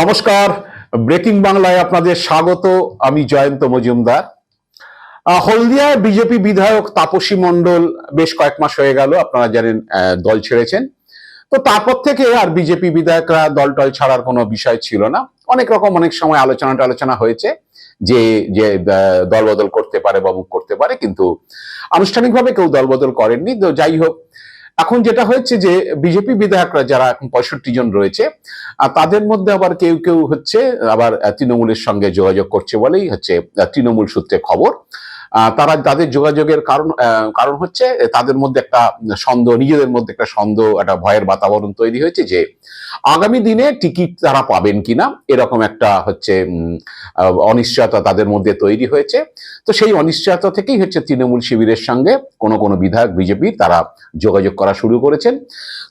নমস্কার। ব্রেকিং বাংলায় আপনাদের স্বাগত। আমি জয়ন্ত মজুমদার। হলদিয়ায় বিজেপি বিধায়ক তাপসী মণ্ডল বেশ কয়েক মাস হয়ে গেল, আপনারা জানেন দল ছেড়েছেন। তো তারপর থেকে আর বিজেপি বিধায়করা দল টল ছাড়ার কোনো বিষয় ছিল না। অনেক রকম, অনেক সময় আলোচনা টালোচনা হয়েছে যে যে দলবদল করতে পারে বা করতে পারে, কিন্তু আনুষ্ঠানিকভাবে কেউ দলবদল করেননি। তো যাই হোক এখন যেটা হয়েছে যে বিজেপি বিধায়করা যারা এখন পঁয়ষট্টি জন রয়েছে আর তাদের মধ্যে আবার কেউ কেউ হচ্ছে আবার তৃণমূলের সঙ্গে যোগাযোগ করছে বলেই হচ্ছে তৃণমূল সূত্রে খবর। তারা তাদের যোগাযোগের কারণ কারণ হচ্ছে তাদের মধ্যে একটা সন্দেহ, নিজেদের মধ্যে একটা সন্দেহ, একটা ভয়ের বাতাবরণ তৈরি হয়েছে যে আগামী দিনে টিকিট তারা পাবেন কিনা, এরকম একটা হচ্ছে অনিশ্চয়তা তাদের মধ্যে তৈরি হয়েছে। তো সেই অনিশ্চয়তা থেকেই হচ্ছে তৃণমূল শিবিরের সঙ্গে কোনো কোনো বিধায়ক, বিজেপি তারা যোগাযোগ করা শুরু করেছেন।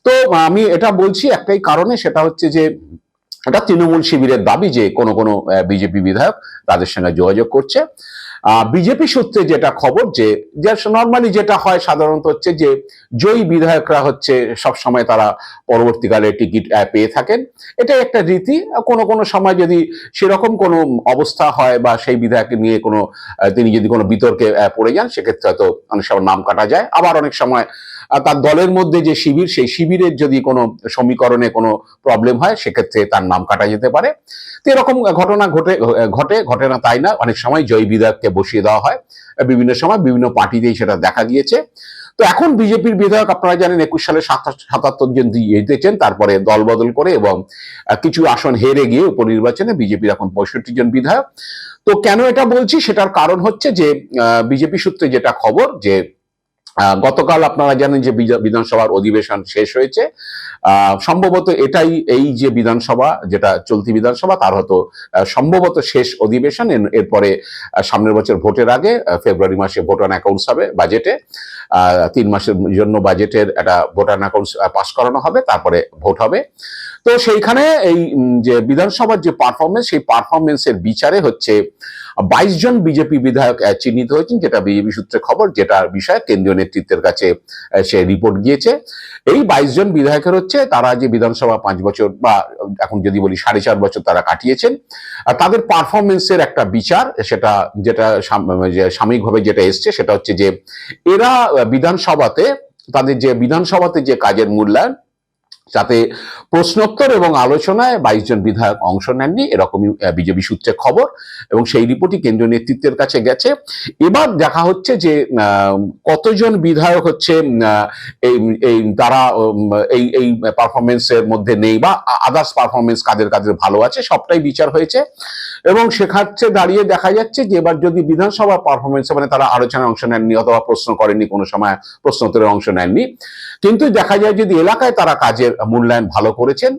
তো আমি এটা বলছি একটাই কারণে, সেটা হচ্ছে যে এটা তৃণমূল শিবিরের দাবি যে কোনো কোনো বিজেপি বিধায়ক তাদের সঙ্গে যোগাযোগ করছে। বিজেপি সূত্রে যেটা খবর যে নর্মালি যেটা হয় সাধারণত হচ্ছে যে, জয়ী বিধায়করা হচ্ছে সব সময় তারা পরবর্তীকালে টিকিট পেয়ে থাকেন। এটা একটা রীতি। কোনো কোনো সময় যদি সেরকম কোনো অবস্থা হয় বা সেই বিধায়ককে নিয়ে কোনো তিনি যদি কোনো বিতর্কে পড়ে যান, সেক্ষেত্রে হয়তো অনেক সময় নাম কাটা যায়। আবার অনেক সময় তার দলের মধ্যে যে শিবির, সেই শিবিরের যদি কোনো সমীকরণে কোনো প্রবলেম হয়, সেক্ষেত্রে তার নাম কাটা যেতে পারে। তো এরকম ঘটনা ঘটে ঘটে ঘটে না তাই না, অনেক সময় জয় বিধায়ককে বসিয়ে দেওয়া হয়। বিভিন্ন সময় বিভিন্ন পার্টিতেই সেটা দেখা গিয়েছে। তো এখন বিজেপির বিধায়ক, আপনারা জানেন, একুশ সালে সাতাত্তর জন জিতেছেন, তারপরে দল বদল করে এবং কিছু আসন হেরে গিয়ে উপনির্বাচনে বিজেপির এখন পঁয়ষট্টি জন বিধায়ক। তো কেন এটা বলছি? সেটার কারণ হচ্ছে যে বিজেপি সূত্রে যেটা খবর যে গতকাল আপনারা জানেন যে বিধানসভার অধিবেশন শেষ হয়েছে। সম্ভবত এটাই এই যে বিধানসভা, যেটা চলতি বিধানসভা, তার হয়তো সম্ভবত শেষ অধিবেশন। এরপরে সামনের বছর ভোটের আগে ফেব্রুয়ারি মাসে ভোট অন অ্যাকাউন্টস হবে বাজেটে। তিন মাসের জন্য বাজেটের একটা ভোট অন অ্যাকাউন্টস পাস করানো হবে, তারপরে ভোট হবে। তো সেইখানে এই যে বিধানসভার যে পারফরমেন্স সেই পারফরমেন্সের বিচারে হচ্ছে, বাইশ জন বিজেপি বিধায়ক চিহ্নিত হয়েছেন, যেটা বিজেপি সূত্রে খবর যেটা বিষয়ে কেন্দ্রীয় নেতৃত্বের কাছে সে রিপোর্ট গিয়েছে এই বাইশ জন বিধায়কের হচ্ছে তারা যে বিধানসভা পাঁচ বছর বা এখন যদি বলি সাড়ে চার বছর তারা কাটিয়েছেন তাদের পারফরমেন্সের একটা বিচার, সেটা যেটা সাময়িকভাবে যেটা এসছে সেটা হচ্ছে যে, এরা বিধানসভাতে, তাদের যে বিধানসভাতে যে কাজের মূল্যায়ন যাতে প্রশ্নোত্তর এবং আলোচনায় বাইশ জন বিধায়ক অংশ নেননি, এরকমই বিজেপি সূত্রে খবর, এবং সেই রিপোর্টই কেন্দ্রীয় নেতৃত্বের কাছে গেছে। এবার দেখা হচ্ছে যে কতজন বিধায়ক হচ্ছে এই তারা এই এই পারফরমেন্সের মধ্যে নেই বা আদার্স পারফরমেন্স কাদের কাদের ভালো আছে, সবটাই বিচার হয়েছে। এবং সেক্ষেত্রে দাঁড়িয়ে দেখা যাচ্ছে যে, এবার যদি বিধানসভা পারফরমেন্স মানে তারা আলোচনায় অংশ নেননি অথবা প্রশ্ন করেননি কোনো সময়, প্রশ্নোত্তরে অংশ নেননি, কিন্তু দেখা যায় যদি এলাকায় তারা কাজের মূল্যায়ন ভালো করেছেন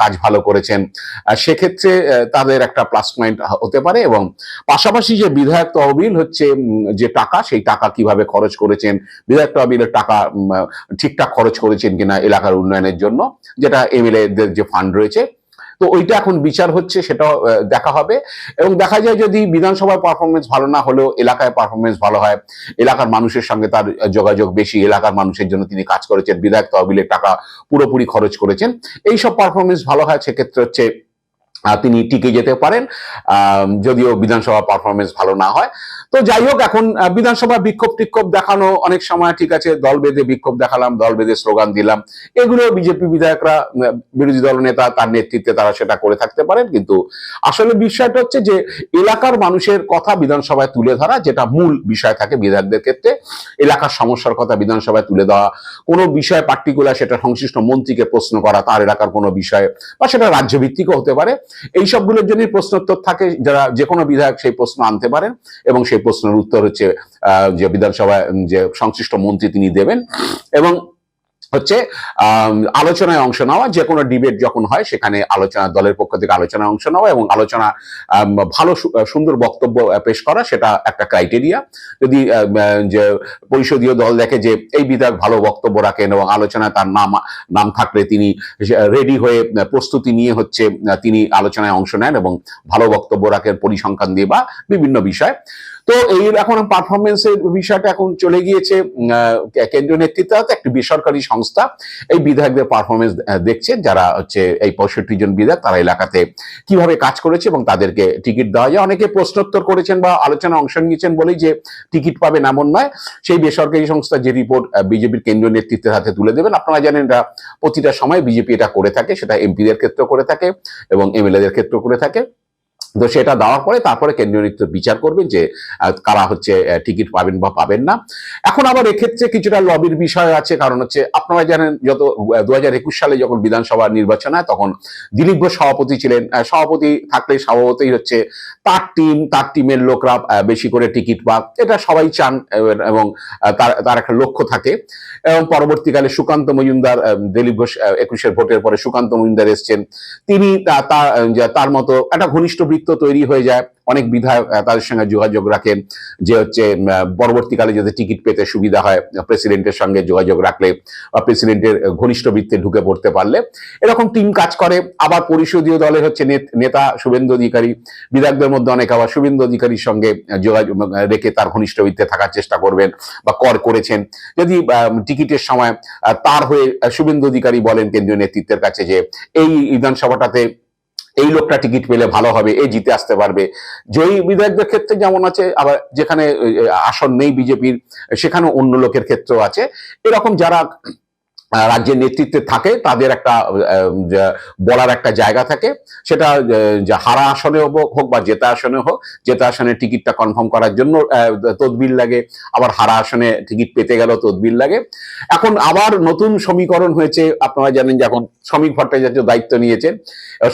কাজ ভালো করেছেন। সেক্ষেত্রে তাদের একটা প্লাস পয়েন্ট হতে পারে এবং পাশাপাশি যে বিধায়ক তহবিল হচ্ছে যে টাকা, সেই টাকা কীভাবে খরচ করেছেন, বিধায়ক তহবিলের টাকা ঠিকঠাক খরচ করেছেন কিনা এলাকার উন্নয়নের জন্য, যেটা এমএলএদের যে ফান্ড রয়েছে তো ওইটা এখন বিচার হচ্ছে সেটা দেখা হবে। এবং দেখা যায় যদি বিধানসভার পারফরমেন্স ভালো না হলেও এলাকায় পারফরমেন্স ভালো হয়, এলাকার মানুষের সঙ্গে তার যোগাযোগ বেশি, এলাকার মানুষের জন্য তিনি কাজ করেছেন, বিধায়ক তহবিলের টাকা পুরোপুরি খরচ করেছেন, এইসব পারফরমেন্স ভালো হয়, সেক্ষেত্রে হচ্ছে তিনি টিকে যেতে পারেন যদিও বিধানসভা পারফরমেন্স ভালো না হয়। তো যাই হোক, এখন বিধানসভা বিক্ষোভ টিক্ষোভ দেখানো অনেক সময়, ঠিক আছে, দল বেঁধে বিক্ষোভ দেখালাম, দল বেঁধে স্লোগান দিলাম। এগুলো বিজেপি বিধায়করা বিরোধী দল নেতা তার নেতৃত্বে তারা সেটা করে থাকতে পারেন, কিন্তু আসলে বিষয়টা হচ্ছে যে, এলাকার মানুষের কথা বিধানসভায় তুলে ধরা যেটা মূল বিষয় থাকে বিধায়কদের ক্ষেত্রে, এলাকার সমস্যার কথা বিধানসভায় তুলে দেওয়া, কোনো বিষয় পার্টিকুলার সেটা সংশ্লিষ্ট মন্ত্রীকে প্রশ্ন করা, তার এলাকার কোনো বিষয়ে, বা সেটা রাজ্যভিত্তিকও হতে পারে। এই সবগুলোর জন্যই প্রশ্নোত্তর থাকে, যারা যে কোনো বিধায়ক সেই প্রশ্ন আনতে পারেন এবং সেই প্রশ্নের উত্তর হচ্ছে যে বিধানসভায় যে সংশ্লিষ্ট মন্ত্রী তিনি দেবেন। এবং হচ্ছে আলোচনায় অংশ নেওয়া যে কোনো ডিবেট যখন হয়, সেখানে আলোচনা, দলের পক্ষ থেকে আলোচনায় অংশ নেওয়া এবং আলোচনা ভালো সুন্দর বক্তব্য পেশ করা, সেটা একটা ক্রাইটেরিয়া যদি যে পরিষদীয় দল দেখে যে এই বিধায়ক ভালো বক্তব্য রাখেন এবং আলোচনায় তার নাম নাম থাকলে তিনি রেডি হয়ে প্রস্তুতি নিয়ে হচ্ছে তিনি আলোচনায় অংশ নেন এবং ভালো বক্তব্য রাখেন, পরিসংখ্যান দিয়ে বা বিভিন্ন বিষয়। তো এই এখন পারফরমেন্সের বিষয়টা এখন চলে গিয়েছে কেন্দ্রীয় নেতৃত্বে একটি বেসরকারি সংস্থা। এই বিধায়কদের পারফরমেন্স দেখছে যারা হচ্ছে এই পঁয়ষট্টি জন বিধায়ক, তারা এলাকাতে কীভাবে কাজ করেছে এবং তাদেরকে টিকিট দেওয়া যায়। অনেকে প্রশ্নোত্তর করেছেন বা আলোচনায় অংশ নিয়েছেন বলেই যে টিকিট পাবেন এমন নয়। সেই বেসরকারি সংস্থা যে রিপোর্ট বিজেপির কেন্দ্রীয় নেতৃত্বের হাতে তুলে দেবেন। আপনারা জানেন এটা প্রতিটা সময় বিজেপি এটা করে থাকে, সেটা এমপিদের ক্ষেত্রে করে থাকে এবং এমএলএদের ক্ষেত্রে করে থাকে। তো সেটা দেওয়ার পরে তারপরে কেন্দ্রীয় নেতৃত্ব বিচার করবেন যে কারা হচ্ছে টিকিট পাবেন বা পাবেন না। এখন আবার এক্ষেত্রে কিছুটা লবির বিষয় আছে, কারণ হচ্ছে আপনারা জানেন, যত দু হাজার একুশ সালে যখন বিধানসভা নির্বাচন হয়, তখন দিলীপ ঘোষ সভাপতি ছিলেন। সভাপতি থাকলে স্বভাবতই হচ্ছে তার টিম তার টিমের লোকরা বেশি করে টিকিট পাক। এটা সবাই চান, এবং তার তার একটা লক্ষ্য থাকে। এবং পরবর্তীকালে সুকান্ত মজুমদার দিলীপ ঘোষ একুশের ভোটের পরে সুকান্ত মজুমদার এসছেন। তিনি তার মতো একটা ঘনিষ্ঠ বৃত্ত তৈরি হয়ে যায়। অনেক বিধায়ক তাদের সঙ্গে যোগাযোগ রাখেন যে হচ্ছে পরবর্তীকালে যাতে টিকিট পেতে সুবিধা হয়, প্রেসিডেন্টের সঙ্গে যোগাযোগ রাখলে বা প্রেসিডেন্টের ঘনিষ্ঠ বৃত্তে ঢুকে পড়তে পারলে। এরকম টিম কাজ করে। আবার পরিষদীয় দলের হচ্ছে নেতা শুভেন্দু অধিকারী, বিধায়কদের মধ্যে অনেক আবার শুভেন্দু অধিকারীর সঙ্গে যোগাযোগ রেখে তার ঘনিষ্ঠ বৃত্তে থাকার চেষ্টা করবেন বা কর করেছেন। যদি টিকিটের সময় তার হয়ে শুভেন্দু অধিকারী বলেন কেন্দ্রীয় নেতৃত্বের কাছে যে, এই বিধানসভাটাতে এই লোকটা টিকিট পেলে ভালো হবে, এ জিতে আসতে পারবে। জয়ী বিধায়কদের ক্ষেত্রে যেমন আছে, আবার যেখানে আসন নেই বিজেপির সেখানে অন্য লোকের ক্ষেত্রেও আছে। এরকম যারা রাজ্যের নেতৃত্বে থাকে, তাদের একটা বলার একটা জায়গা থাকে। সেটা হারা আসনে হোক বা জেতা আসনে হোক, জেতা আসনে টিকিটটা কনফার্ম করার জন্য তদবির লাগে। আবার হারা আসনে টিকিট পেতে গেল তদবির লাগে। এখন আবার নতুন সমীকরণ হয়েছে, আপনারা জানেন যে এখন শ্রমিক ভট্টাচার্য দায়িত্ব নিয়েছেন।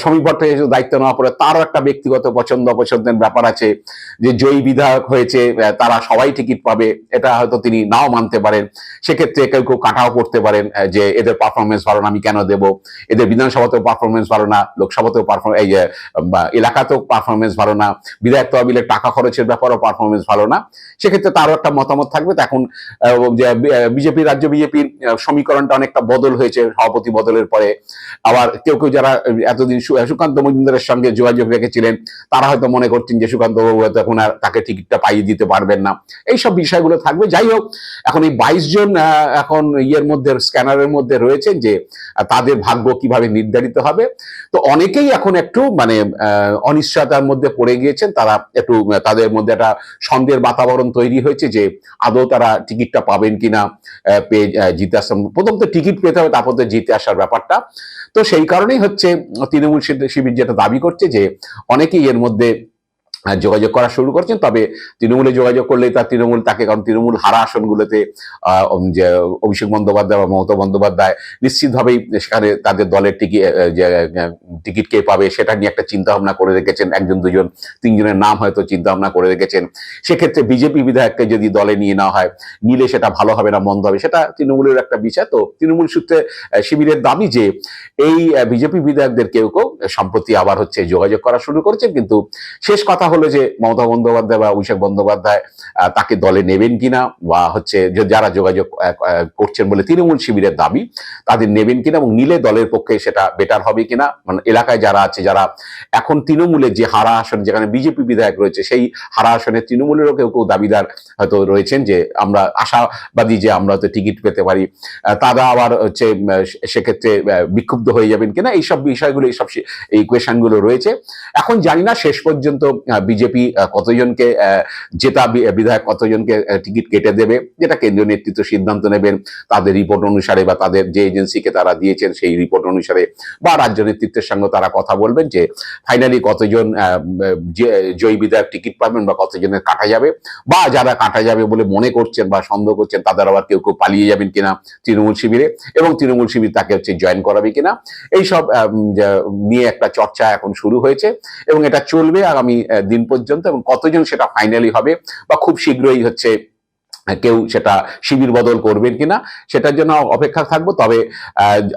শ্রমিক ভট্টাচার্য দায়িত্ব নেওয়ার পরে তারও একটা ব্যক্তিগত পছন্দ অপছন্দের ব্যাপার আছে, যে জয়ী বিধায়ক হয়েছে তারা সবাই টিকিট পাবে, এটা হয়তো তিনি নাও মানতে পারেন। সেক্ষেত্রে কেউ কেউ কাটাও পড়তে পারেন যে এদের পারফরমেন্স ভালো না, আমি কেন দেব? এদের বিধানসভাতেও পারফরমেন্স ভালো না, লোকসভাতেও পারফরমেন্স এই যে এলাকাতেও পারফরমেন্স ভালো না, বিধায়ক তহবিলের টাকা খরচের ব্যাপারেও পারফরমেন্স ভালো না। সেক্ষেত্রে তারও একটা মতামত থাকবে। এখন বিজেপি, রাজ্য বিজেপির সমীকরণটা অনেকটা বদল হয়েছে সভাপতি বদলের পরে। আবার কেউ কেউ যারা এতদিন সুকান্ত মজুমদারের সঙ্গে যোগাযোগ রেখেছিলেন, তারা হয়তো মনে করছেন যে সুকান্ত বাবু হয়তো এখন আর তাকে টিকিটটা পাইয়ে দিতে পারবেন না। এইসব বিষয়গুলো থাকবে। যাই হোক, এখন এই বাইশ জন এখন ইয়ের মধ্যে স্ক্যানারের মধ্যে রয়েছেন যে তাদের ভাগ্য কীভাবে নির্ধারিত হবে। তো অনেকেই এখন একটু মানে অনিশ্চয়তার মধ্যে পড়ে গিয়েছেন। তারা একটু তাদের মধ্যে একটা সন্দেহের বাতাবরণ তৈরি হয়েছে যে, আদৌ তারা টিকিটটা পাবেন কিনা পেয়ে জিতে আসার প্রথম তো টিকিট পেতে হবে, তারপর তো জিতে আসার ব্যাপারটা। তো সেই কারণেই হচ্ছে, তৃণমূল শিবির- যেটা দাবি করছে যে, অনেকেই এর মধ্যে যোগাযোগ করা শুরু করছেন তবে তৃণমূলে যোগাযোগ করলে তার তৃণমূল তাকে কারণ তৃণমূল হারা আসনগুলোতে অভিষেক বন্দ্যোপাধ্যায় বা মমতা বন্দ্যোপাধ্যায় নিশ্চিতভাবেই সেখানে তাদের দলের টিকিট যে আহ, টিকিট কে পাবে সেটা নিয়ে একটা চিন্তা ভাবনা করে রেখেছেন একজন, দুজন, তিনজনের নাম হয়তো চিন্তা ভাবনা করে রেখেছেন। সেক্ষেত্রে বিজেপি বিধায়ককে যদি দলে নিয়ে নেওয়া হয়, নিলে সেটা ভালো হবে না, মন্দ হবে, সেটা তৃণমূলের একটা বিষয়। তো তৃণমূল সূত্রে শিবিরের দাবি যে এই বিজেপি বিধায়কদের কেউ কেউ সম্প্রতি আবার হচ্ছে যোগাযোগ করা শুরু করেছেন, কিন্তু শেষ কথা হলো যে মমতা বন্দ্যোপাধ্যায় বা অভিষেক বন্দ্যোপাধ্যায় তাকে দলে নেবেন কিনা বা হচ্ছে যারা যোগাযোগ করছেন বলে তৃণমূল শিবিরের দাবি, তাদের নেবেন কিনা এবং নিলে দলের পক্ষে সেটা বেটার হবে কিনা মানে এলাকায় যারা আছে, যারা এখন তৃণমূলের যে হারা আসন, যেখানে বিজেপি বিধায়ক রয়েছে, সেই হারা আসনে তৃণমূলেরও কেউ কেউ দাবিদার হয়তো রয়েছেন যে আমরা আশাবাদী যে আমরা তো টিকিট পেতে পারি। তারা আবার হচ্ছে সেক্ষেত্রে বিক্ষুব্ধ হয়ে যাবেন কিনা, এইসব বিষয়গুলো, এইসব এই কোয়েশনগুলো রয়েছে। এখন জানি না শেষ পর্যন্ত বিজেপি কতজনকে জেতা বিধায়ক কতজনকে টিকিট কেটে দেবে, যেটা কেন্দ্রীয় নেতৃত্ব সিদ্ধান্ত নেবেন। তাদের রিপোর্ট অনুসারে বা তাদের যে এজেন্সিকে তারা দিয়েছেন, সেই রিপোর্ট অনুসারে বা রাজ্য নেতৃত্বের সঙ্গে তারা কথা বলবেন যে ফাইনালি কতজন জয়ী বিধায়ক টিকিট পাবেন বা কতজনের কাটা যাবে বা যারা কাটা যাবে বলে মনে করছেন বা সন্দেহ করছেন তাদের আবার কেউ কেউ পালিয়ে যাবেন কিনা তৃণমূল শিবিরে এবং তৃণমূল শিবির তাকে হচ্ছে জয়েন করাবে কিনা এইসব নিয়ে একটা চর্চা এখন শুরু হয়েছে এবং এটা চলবে আগামী দিন পর্যন্ত এবং কতজন সেটা ফাইনালি হবে বা খুব শীঘ্রই হচ্ছে কেউ সেটা শিবির বদল করবেন কিনা সেটার জন্য অপেক্ষা থাকব। তবে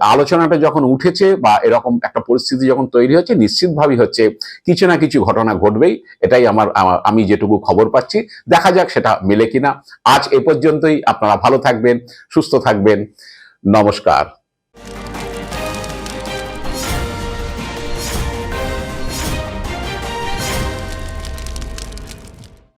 আলোচনাটা যখন উঠেছে বা এরকম একটা পরিস্থিতি যখন তৈরি হচ্ছে, নিশ্চিতভাবেই হচ্ছে কিছু না কিছু ঘটনা ঘটবেই। এটাই আমার, আমি যেটুকু খবর পাচ্ছি। দেখা যাক সেটা মেলে কিনা। আজ এ পর্যন্তই। আপনারা ভালো থাকবেন, সুস্থ থাকবেন। নমস্কার।